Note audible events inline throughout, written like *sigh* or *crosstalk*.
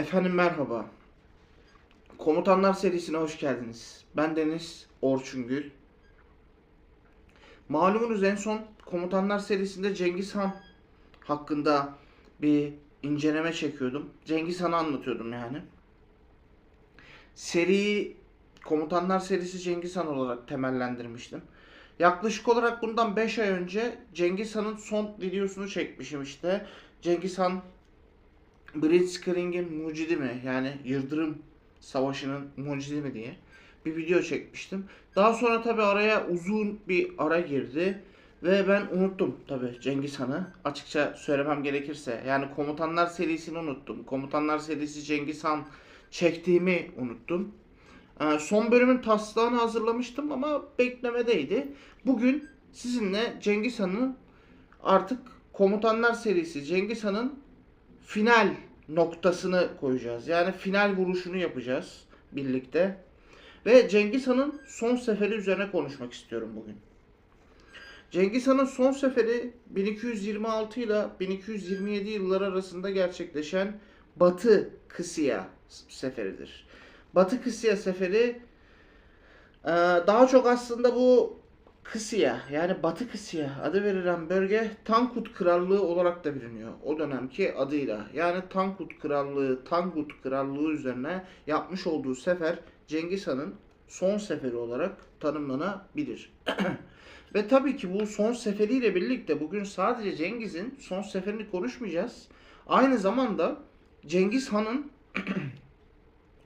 Efendim merhaba. Komutanlar serisine hoş geldiniz. Ben Deniz Orçungül. Malumunuz en son Komutanlar serisinde Cengiz Han hakkında bir inceleme çekiyordum. Cengiz Han'ı anlatıyordum yani. Seriyi Komutanlar serisi Cengiz Han olarak temellendirmiştim. Yaklaşık olarak bundan 5 ay önce Cengiz Han'ın son videosunu çekmişim işte. Cengiz Han Blitzkrieg'in mucidi mi? Yani Yıldırım Savaşı'nın mucidi mi diye bir video çekmiştim. Daha sonra tabi araya uzun bir ara girdi. Ve ben unuttum tabi Cengiz Han'ı. Açıkça söylemem gerekirse. Yani Komutanlar serisini unuttum. Komutanlar serisi Cengiz Han çektiğimi unuttum. Ee, son bölümün taslağını hazırlamıştım ama beklemedeydi. Bugün sizinle Cengiz Han'ın artık Komutanlar serisi Cengiz Han'ın final noktasını koyacağız. Yani final vuruşunu yapacağız birlikte. Ve Cengiz Han'ın son seferi üzerine konuşmak istiyorum bugün. Cengiz Han'ın son seferi 1226 ile 1227 yılları arasında gerçekleşen Batı Kısıya seferidir. Batı Kısıya seferi daha çok aslında bu Kısıya yani Batı Kısıya adı verilen bölge Tankut Krallığı olarak da biliniyor. O dönemki adıyla. Yani Tankut Krallığı, Tangut Krallığı üzerine yapmış olduğu sefer Cengiz Han'ın son seferi olarak tanımlanabilir. *clears throat* Ve tabii ki bu son seferiyle birlikte bugün sadece Cengiz'in son seferini konuşmayacağız. Aynı zamanda Cengiz Han'ın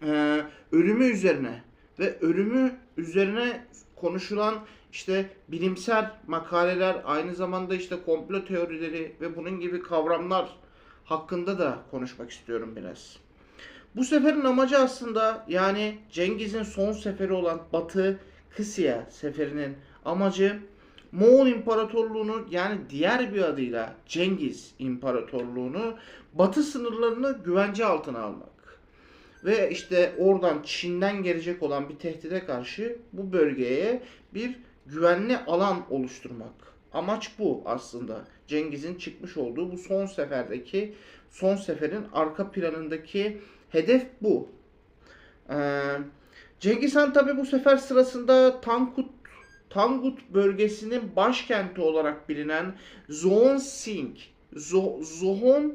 *clears throat* ölümü üzerine ve ölümü üzerine konuşulan işte bilimsel makaleler, aynı zamanda işte komplo teorileri ve bunun gibi kavramlar hakkında da konuşmak istiyorum biraz. Bu seferin amacı aslında yani Cengiz'in son seferi olan Batı Kısya seferinin amacı Moğol İmparatorluğunu yani diğer bir adıyla Cengiz İmparatorluğunu batı sınırlarını güvence altına almak. Ve işte oradan Çin'den gelecek olan bir tehdide karşı bu bölgeye bir güvenli alan oluşturmak. Amaç bu aslında. Cengiz'in çıkmış olduğu bu son seferdeki son seferin arka planındaki hedef bu. Ee, Cengiz Han tabi bu sefer sırasında Tankut Tangut bölgesinin başkenti olarak bilinen Zoonsing, Zo, Zohon,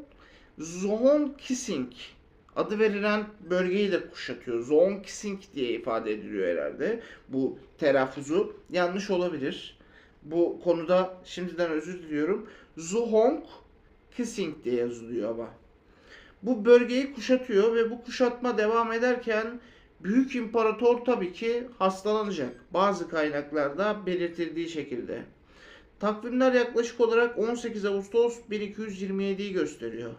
Zohon Kising adı verilen bölgeyi de kuşatıyor. Zohon Kising diye ifade ediliyor herhalde. Bu telaffuzu yanlış olabilir. Bu konuda şimdiden özür diliyorum. Zohong Kising diye yazılıyor ama. Bu bölgeyi kuşatıyor ve bu kuşatma devam ederken Büyük İmparator tabii ki hastalanacak. Bazı kaynaklarda belirtildiği şekilde. Takvimler yaklaşık olarak 18 Ağustos 1227'yi gösteriyor.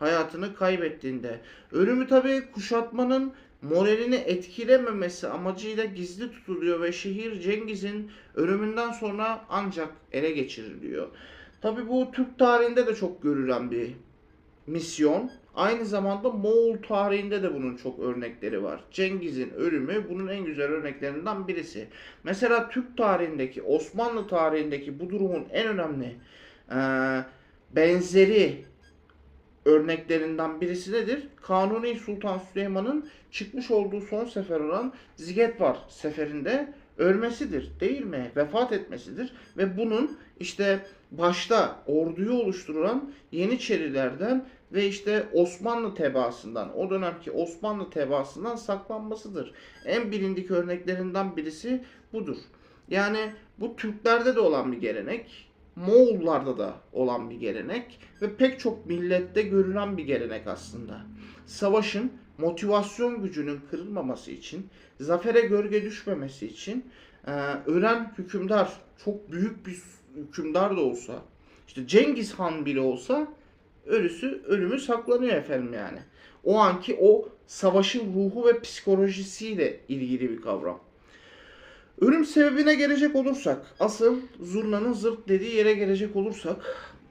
Hayatını kaybettiğinde. Ölümü tabii kuşatmanın moralini etkilememesi amacıyla gizli tutuluyor ve şehir Cengiz'in ölümünden sonra ancak ele geçiriliyor. Tabii bu Türk tarihinde de çok görülen bir misyon. Aynı zamanda Moğol tarihinde de bunun çok örnekleri var. Cengiz'in ölümü bunun en güzel örneklerinden birisi. Mesela Türk tarihindeki, Osmanlı tarihindeki bu durumun en önemli e, benzeri örneklerinden birisi nedir? Kanuni Sultan Süleyman'ın çıkmış olduğu son sefer olan Zigetvar seferinde ölmesidir değil mi? Vefat etmesidir ve bunun işte başta orduyu oluşturan Yeniçerilerden ve işte Osmanlı tebaasından, o dönemki Osmanlı tebaasından saklanmasıdır. En bilindik örneklerinden birisi budur. Yani bu Türklerde de olan bir gelenek, Moğollarda da olan bir gelenek ve pek çok millette görülen bir gelenek aslında. Savaşın motivasyon gücünün kırılmaması için, zafere gölge düşmemesi için e, ölen hükümdar çok büyük bir hükümdar da olsa, işte Cengiz Han bile olsa ölüsü ölümü saklanıyor efendim yani. O anki o savaşın ruhu ve psikolojisiyle ilgili bir kavram. Ölüm sebebine gelecek olursak, asıl zurnanın zırt dediği yere gelecek olursak,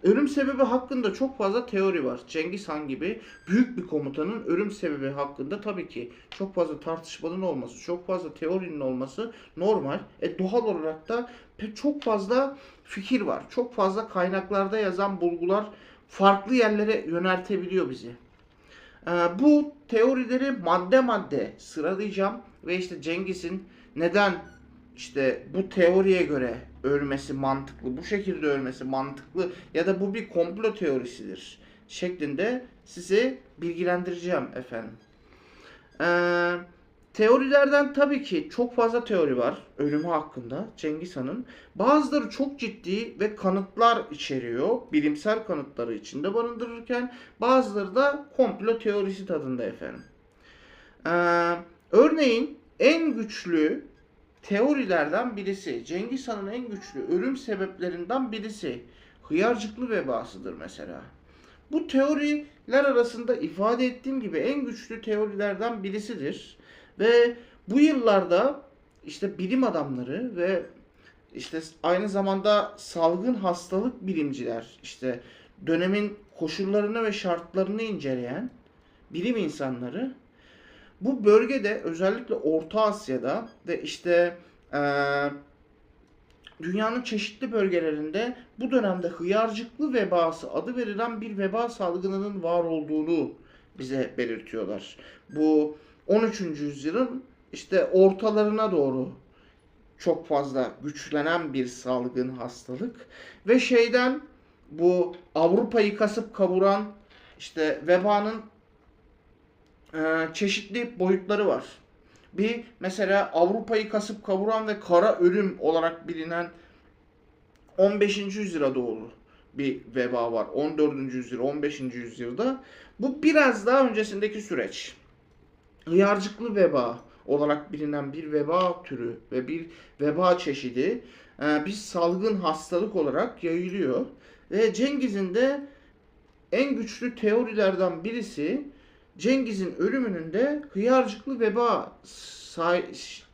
ölüm sebebi hakkında çok fazla teori var. Cengiz Han gibi büyük bir komutanın ölüm sebebi hakkında tabii ki çok fazla tartışmanın olması, çok fazla teorinin olması normal. E doğal olarak da çok fazla fikir var. Çok fazla kaynaklarda yazan bulgular farklı yerlere yöneltebiliyor bizi. Ee, bu teorileri madde madde sıralayacağım ve işte Cengiz'in neden işte bu teoriye göre ölmesi mantıklı, bu şekilde ölmesi mantıklı ya da bu bir komplo teorisidir şeklinde sizi bilgilendireceğim efendim. Ee, teorilerden tabii ki çok fazla teori var ölümü hakkında Cengiz Han'ın. Bazıları çok ciddi ve kanıtlar içeriyor. Bilimsel kanıtları içinde barındırırken bazıları da komplo teorisi tadında efendim. Ee, örneğin en güçlü teorilerden birisi, Cengiz Han'ın en güçlü ölüm sebeplerinden birisi hıyarcıklı vebasıdır mesela. Bu teoriler arasında ifade ettiğim gibi en güçlü teorilerden birisidir. Ve bu yıllarda işte bilim adamları ve işte aynı zamanda salgın hastalık bilimciler, işte dönemin koşullarını ve şartlarını inceleyen bilim insanları bu bölgede özellikle Orta Asya'da ve işte eee, dünyanın çeşitli bölgelerinde bu dönemde hıyarcıklı vebası adı verilen bir veba salgınının var olduğunu bize belirtiyorlar. Bu 13. yüzyılın işte ortalarına doğru çok fazla güçlenen bir salgın hastalık ve şeyden bu Avrupa'yı kasıp kavuran işte vebanın e, çeşitli boyutları var. Bir mesela Avrupa'yı kasıp kavuran ve kara ölüm olarak bilinen 15. yüzyıla doğru bir veba var. 14. yüzyıl, 15. yüzyılda. Bu biraz daha öncesindeki süreç. Hıyarcıklı veba olarak bilinen bir veba türü ve bir veba çeşidi e, bir salgın hastalık olarak yayılıyor. Ve Cengiz'in de en güçlü teorilerden birisi Cengiz'in ölümünün de hıyarcıklı veba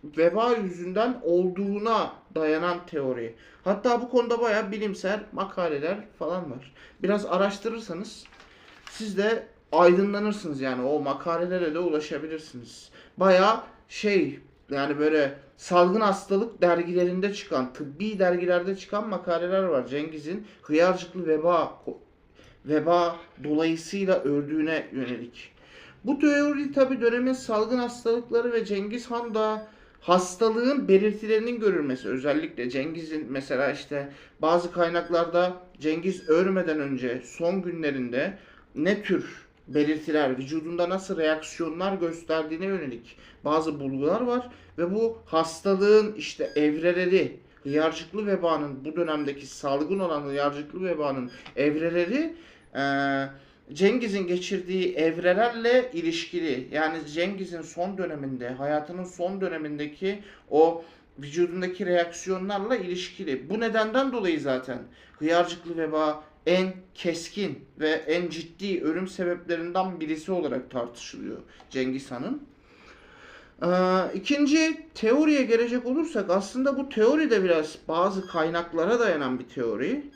veba yüzünden olduğuna dayanan teori. Hatta bu konuda bayağı bilimsel makaleler falan var. Biraz araştırırsanız siz de aydınlanırsınız yani o makalelere de ulaşabilirsiniz. Bayağı şey yani böyle salgın hastalık dergilerinde çıkan, tıbbi dergilerde çıkan makaleler var. Cengiz'in hıyarcıklı veba veba dolayısıyla öldüğüne yönelik. Bu teori tabi dönemin salgın hastalıkları ve Cengiz Han da hastalığın belirtilerinin görülmesi. Özellikle Cengiz'in mesela işte bazı kaynaklarda Cengiz ölmeden önce son günlerinde ne tür belirtiler, vücudunda nasıl reaksiyonlar gösterdiğine yönelik bazı bulgular var ve bu hastalığın işte evreleri, hıyarcıklı vebanın bu dönemdeki salgın olan hıyarcıklı vebanın evreleri eee Cengiz'in geçirdiği evrelerle ilişkili. Yani Cengiz'in son döneminde, hayatının son dönemindeki o vücudundaki reaksiyonlarla ilişkili. Bu nedenden dolayı zaten hıyarcıklı veba en keskin ve en ciddi ölüm sebeplerinden birisi olarak tartışılıyor Cengiz Han'ın. Ee, ikinci teoriye gelecek olursak aslında bu teori de biraz bazı kaynaklara dayanan bir teori.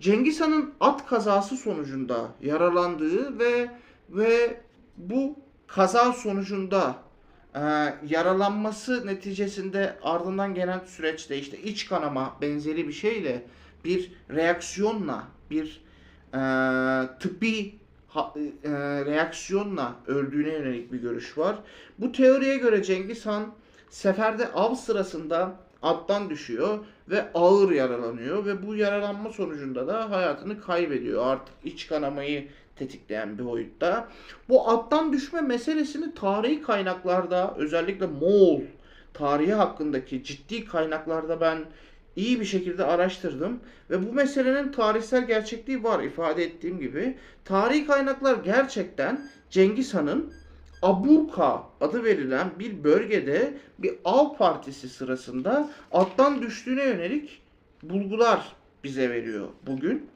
Cengiz Han'ın at kazası sonucunda yaralandığı ve ve bu kaza sonucunda e, yaralanması neticesinde ardından gelen süreçte işte iç kanama benzeri bir şeyle bir reaksiyonla bir e, tıbbi ha, e, reaksiyonla öldüğüne yönelik bir görüş var. Bu teoriye göre Cengiz Han seferde av sırasında attan düşüyor ve ağır yaralanıyor ve bu yaralanma sonucunda da hayatını kaybediyor. Artık iç kanamayı tetikleyen bir boyutta. Bu attan düşme meselesini tarihi kaynaklarda özellikle Moğol tarihi hakkındaki ciddi kaynaklarda ben iyi bir şekilde araştırdım ve bu meselenin tarihsel gerçekliği var ifade ettiğim gibi. Tarihi kaynaklar gerçekten Cengiz Han'ın Aburka adı verilen bir bölgede bir av partisi sırasında attan düştüğüne yönelik bulgular bize veriyor bugün.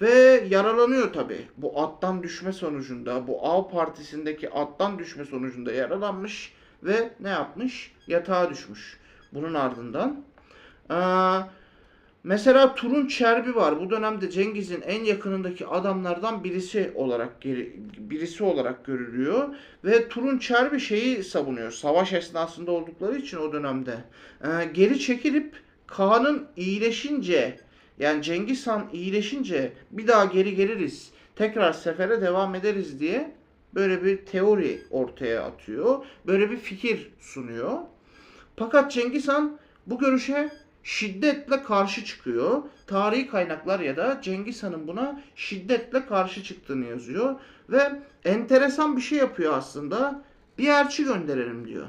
Ve yaralanıyor tabi. Bu attan düşme sonucunda, bu av partisindeki attan düşme sonucunda yaralanmış ve ne yapmış? Yatağa düşmüş. Bunun ardından ee, Mesela Turun Çerbi var. Bu dönemde Cengiz'in en yakınındaki adamlardan birisi olarak birisi olarak görülüyor ve Turun Çerbi şeyi savunuyor. Savaş esnasında oldukları için o dönemde Ee, geri çekilip Kaan'ın iyileşince yani Cengiz Han iyileşince bir daha geri geliriz. Tekrar sefere devam ederiz diye böyle bir teori ortaya atıyor. Böyle bir fikir sunuyor. Fakat Cengiz Han bu görüşe şiddetle karşı çıkıyor. Tarihi kaynaklar ya da Cengiz Han'ın buna şiddetle karşı çıktığını yazıyor. Ve enteresan bir şey yapıyor aslında. Bir elçi gönderelim diyor.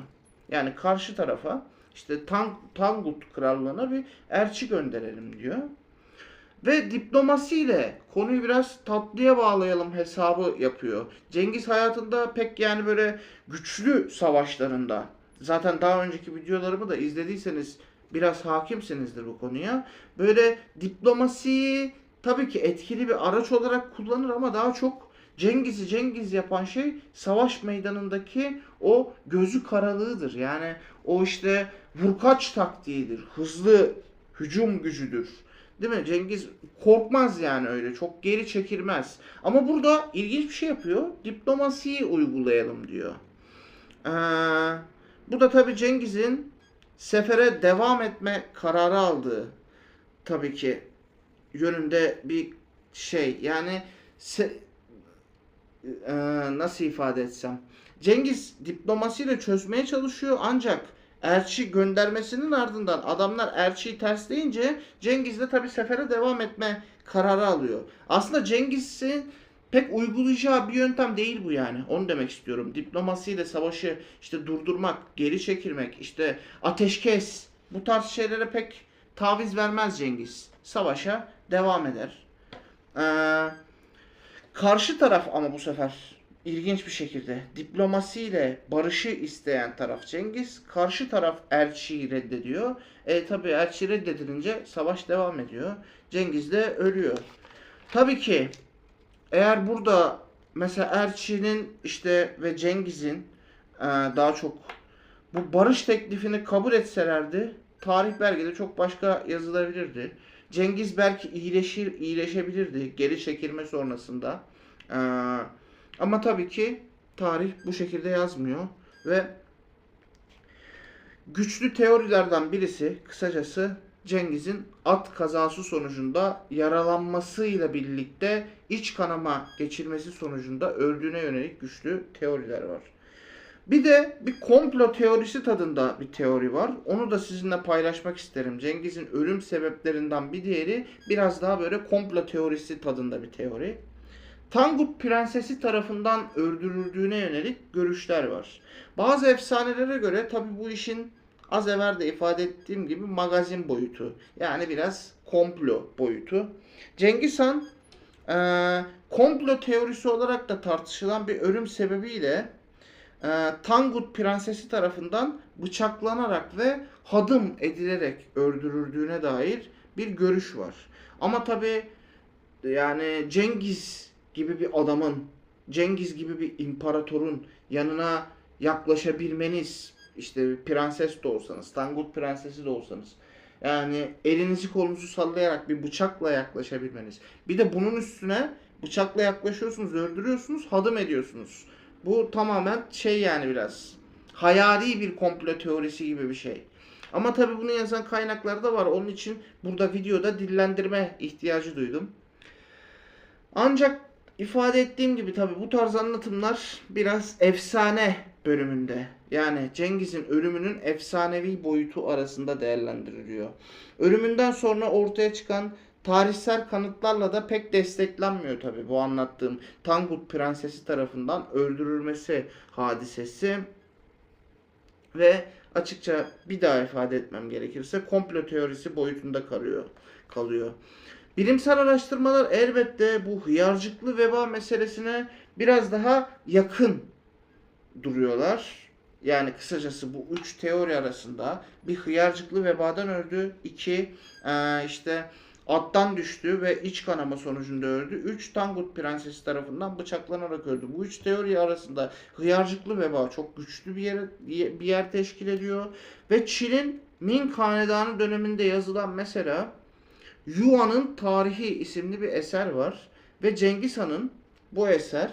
Yani karşı tarafa işte Tang, Tangut krallığına bir elçi gönderelim diyor. Ve diplomasiyle konuyu biraz tatlıya bağlayalım hesabı yapıyor. Cengiz hayatında pek yani böyle güçlü savaşlarında zaten daha önceki videolarımı da izlediyseniz biraz hakimsinizdir bu konuya. Böyle diplomasiyi tabii ki etkili bir araç olarak kullanır ama daha çok Cengiz'i Cengiz yapan şey savaş meydanındaki o gözü karalığıdır. Yani o işte vurkaç taktiğidir. Hızlı hücum gücüdür. Değil mi? Cengiz korkmaz yani öyle. Çok geri çekilmez. Ama burada ilginç bir şey yapıyor. Diplomasiyi uygulayalım diyor. Ee, bu da tabii Cengiz'in sefere devam etme kararı aldığı tabii ki yönünde bir şey. Yani se- e, nasıl ifade etsem? Cengiz diplomasiyle çözmeye çalışıyor ancak elçi göndermesinin ardından adamlar elçiyi tersleyince Cengiz de tabii sefere devam etme kararı alıyor. Aslında Cengiz'in pek uygulayacağı bir yöntem değil bu yani. Onu demek istiyorum. Diplomasiyle savaşı işte durdurmak, geri çekilmek, işte ateşkes bu tarz şeylere pek taviz vermez Cengiz. Savaşa devam eder. Ee, karşı taraf ama bu sefer ilginç bir şekilde diplomasiyle barışı isteyen taraf Cengiz, karşı taraf elçiyi reddediyor. E tabi elçi reddedilince savaş devam ediyor. Cengiz de ölüyor. Tabii ki eğer burada mesela elçinin işte ve Cengiz'in e, daha çok bu barış teklifini kabul etselerdi tarih belgede çok başka yazılabilirdi. Cengiz belki iyileşir, iyileşebilirdi geri çekilme sonrasında. Ee, ama tabii ki tarih bu şekilde yazmıyor ve güçlü teorilerden birisi kısacası Cengiz'in at kazası sonucunda yaralanmasıyla birlikte iç kanama geçirmesi sonucunda öldüğüne yönelik güçlü teoriler var. Bir de bir komplo teorisi tadında bir teori var. Onu da sizinle paylaşmak isterim. Cengiz'in ölüm sebeplerinden bir diğeri biraz daha böyle komplo teorisi tadında bir teori. Tangut prensesi tarafından öldürüldüğüne yönelik görüşler var. Bazı efsanelere göre tabi bu işin az evvel de ifade ettiğim gibi magazin boyutu. Yani biraz komplo boyutu. Cengiz Han e, komplo teorisi olarak da tartışılan bir ölüm sebebiyle e, Tangut prensesi tarafından bıçaklanarak ve hadım edilerek öldürüldüğüne dair bir görüş var. Ama tabi yani Cengiz gibi bir adamın, Cengiz gibi bir imparatorun yanına yaklaşabilmeniz, işte bir prenses de olsanız, Tangut prensesi de olsanız, yani elinizi kolunuzu sallayarak bir bıçakla yaklaşabilmeniz. Bir de bunun üstüne bıçakla yaklaşıyorsunuz, öldürüyorsunuz, hadım ediyorsunuz. Bu tamamen şey yani biraz hayali bir komplo teorisi gibi bir şey. Ama tabi bunu yazan kaynaklar da var. Onun için burada videoda dillendirme ihtiyacı duydum. Ancak ifade ettiğim gibi tabi bu tarz anlatımlar biraz efsane bölümünde. Yani Cengiz'in ölümünün efsanevi boyutu arasında değerlendiriliyor. Ölümünden sonra ortaya çıkan tarihsel kanıtlarla da pek desteklenmiyor tabi bu anlattığım Tangut prensesi tarafından öldürülmesi hadisesi ve açıkça bir daha ifade etmem gerekirse komplo teorisi boyutunda kalıyor. kalıyor. Bilimsel araştırmalar elbette bu hıyarcıklı veba meselesine biraz daha yakın duruyorlar. Yani kısacası bu üç teori arasında bir hıyarcıklı vebadan öldü, iki e, işte attan düştü ve iç kanama sonucunda öldü. Üç Tangut prensesi tarafından bıçaklanarak öldü. Bu üç teori arasında hıyarcıklı veba çok güçlü bir yer, bir yer teşkil ediyor. Ve Çin'in Ming Hanedanı döneminde yazılan mesela Yuan'ın Tarihi isimli bir eser var. Ve Cengiz Han'ın bu eser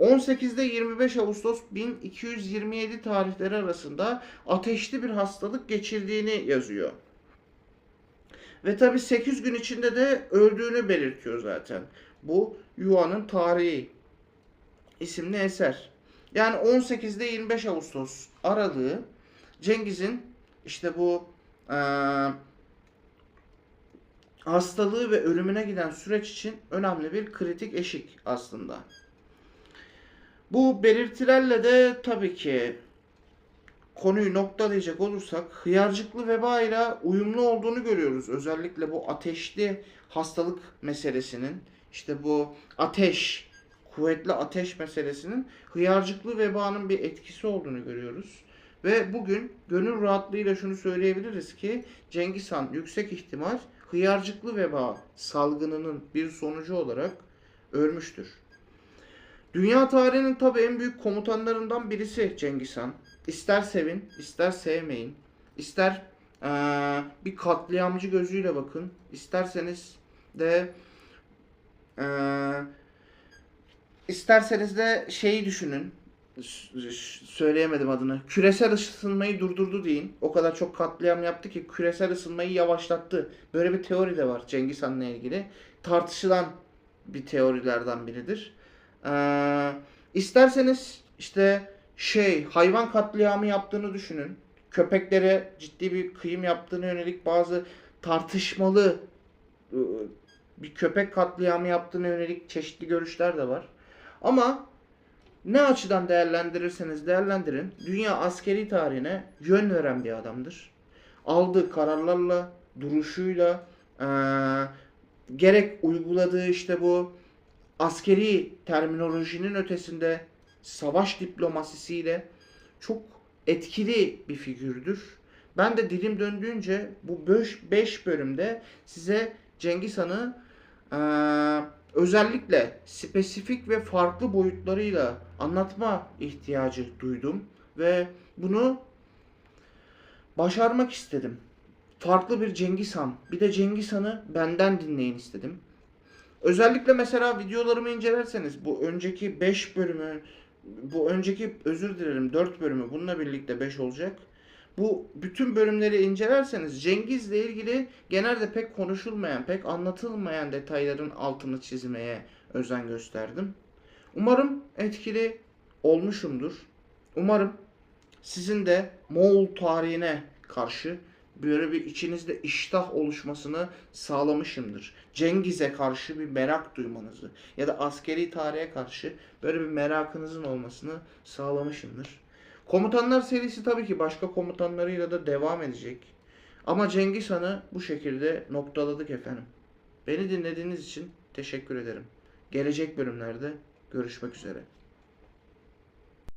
18'de 25 Ağustos 1227 tarihleri arasında ateşli bir hastalık geçirdiğini yazıyor. Ve tabi 8 gün içinde de öldüğünü belirtiyor zaten. Bu Yuan'ın tarihi isimli eser. Yani 18 ile 25 Ağustos aralığı Cengiz'in işte bu eee, hastalığı ve ölümüne giden süreç için önemli bir kritik eşik aslında. Bu belirtilerle de tabii ki konuyu noktalayacak olursak hıyarcıklı veba ile uyumlu olduğunu görüyoruz. Özellikle bu ateşli hastalık meselesinin işte bu ateş, kuvvetli ateş meselesinin hıyarcıklı vebanın bir etkisi olduğunu görüyoruz. Ve bugün gönül rahatlığıyla şunu söyleyebiliriz ki Cengiz Han yüksek ihtimal hıyarcıklı veba salgınının bir sonucu olarak ölmüştür. Dünya tarihinin tabi en büyük komutanlarından birisi Cengiz Han. İster sevin, ister sevmeyin, ister eee, bir katliamcı gözüyle bakın, isterseniz de eee, isterseniz de şeyi düşünün. Söyleyemedim adını. Küresel ısınmayı durdurdu deyin. O kadar çok katliam yaptı ki küresel ısınmayı yavaşlattı. Böyle bir teori de var Cengiz Han'la ilgili. Tartışılan bir teorilerden biridir. Ee, isterseniz işte şey hayvan katliamı yaptığını düşünün. Köpeklere ciddi bir kıyım yaptığına yönelik bazı tartışmalı e, bir köpek katliamı yaptığına yönelik çeşitli görüşler de var. Ama ne açıdan değerlendirirseniz değerlendirin, dünya askeri tarihine yön veren bir adamdır. Aldığı kararlarla, duruşuyla, eee, gerek uyguladığı işte bu askeri terminolojinin ötesinde savaş diplomasisiyle çok etkili bir figürdür. Ben de dilim döndüğünce bu 5 bölümde size Cengiz Han'ı eee, özellikle spesifik ve farklı boyutlarıyla anlatma ihtiyacı duydum ve bunu başarmak istedim. Farklı bir Cengiz Han, bir de Cengiz Han'ı benden dinleyin istedim. Özellikle mesela videolarımı incelerseniz bu önceki 5 bölümü bu önceki özür dilerim 4 bölümü bununla birlikte 5 olacak. Bu bütün bölümleri incelerseniz Cengiz'le ilgili genelde pek konuşulmayan, pek anlatılmayan detayların altını çizmeye özen gösterdim. Umarım etkili olmuşumdur. Umarım sizin de Moğol tarihine karşı böyle bir içinizde iştah oluşmasını sağlamışımdır. Cengiz'e karşı bir merak duymanızı ya da askeri tarihe karşı böyle bir merakınızın olmasını sağlamışımdır. Komutanlar serisi tabii ki başka komutanlarıyla da devam edecek. Ama Cengiz Han'ı bu şekilde noktaladık efendim. Beni dinlediğiniz için teşekkür ederim. Gelecek bölümlerde görüşmek üzere.